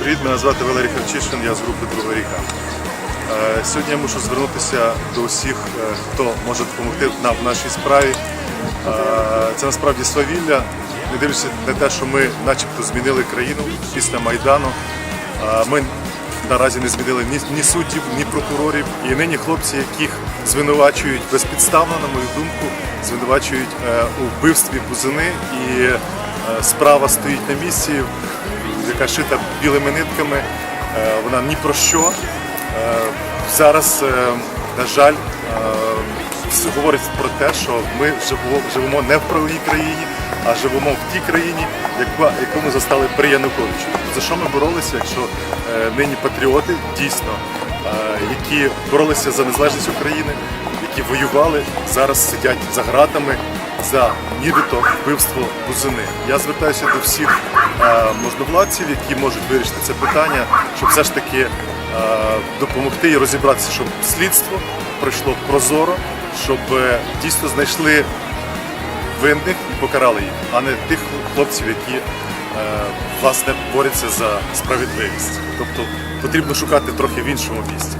Привіт, мене звати Валерій Харчишин, я з групи Друга ріка. Е, Сьогодні я мушу звернутися до усіх, е, хто може допомогти нам в нашій справі. Е, Це насправді свавілля, не дивлячись на те, що ми начебто змінили країну після Майдану. Ми наразі не змінили ні, ні суддів, ні прокурорів. І нині хлопці, яких звинувачують безпідставно, на мою думку, звинувачують у вбивстві бузини і справа стоїть на місці, яка шита білими нитками. Е, Вона ні про що. Е, Зараз, е, на жаль, е, говорить про те, що ми живемо, не в правовій країні, а живемо в тій країні, яку ми застали при Януковичу. За що ми боролися, якщо е, нині патріоти дійсно, е, які боролися за незалежність України, які воювали, зараз сидять за ґратами за нібито вбивство бузини. Я звертаюся до всіх е, можновладців, які можуть вирішити це питання, щоб все ж таки е, допомогти і розібратися, щоб слідство пройшло прозоро, щоб е, дійсно знайшли винних і покарали їх, а не тих хлопців, які власне борються за справедливість. Тобто потрібно шукати трохи в іншому місці.